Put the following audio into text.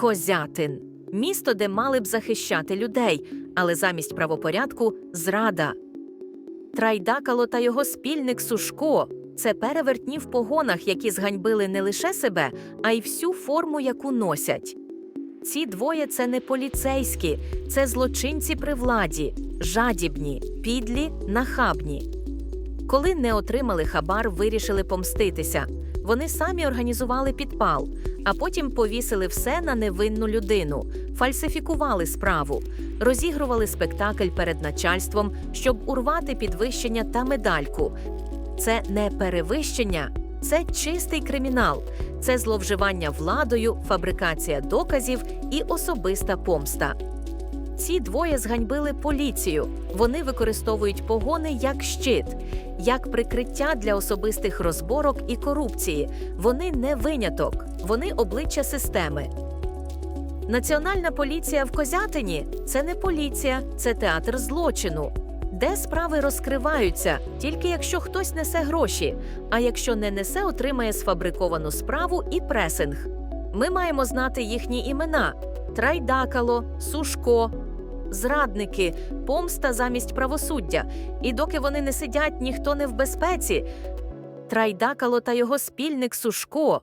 Козятин місто, де мали б захищати людей, але замість правопорядку зрада. Трайдакало та його спільник Сушко це перевертні в погонах, які зганьбили не лише себе, а й всю форму, яку носять. Ці двоє це не поліцейські, це злочинці при владі, жадібні, підлі, нахабні. Коли не отримали хабар, вирішили помститися. Вони самі організували підпал, а потім повісили все на невинну людину, фальсифікували справу, розігрували спектакль перед начальством, щоб урвати підвищення та медальку. Це не перевищення, це чистий кримінал, це зловживання владою, фабрикація доказів і особиста помста. Ці двоє зганьбили поліцію. Вони використовують погони як щит, як прикриття для особистих розборок і корупції. Вони не виняток, вони обличчя системи. Національна поліція в Козятині це не поліція, це театр злочину, де справи розкриваються тільки якщо хтось несе гроші, а якщо не несе, отримає сфабриковану справу і пресинг. Ми маємо знати їхні імена: Трайдакало, Сушко, зрадники, помста замість правосуддя. І доки вони не сидять, ніхто не в безпеці. Трайдакало та його спільник Сушко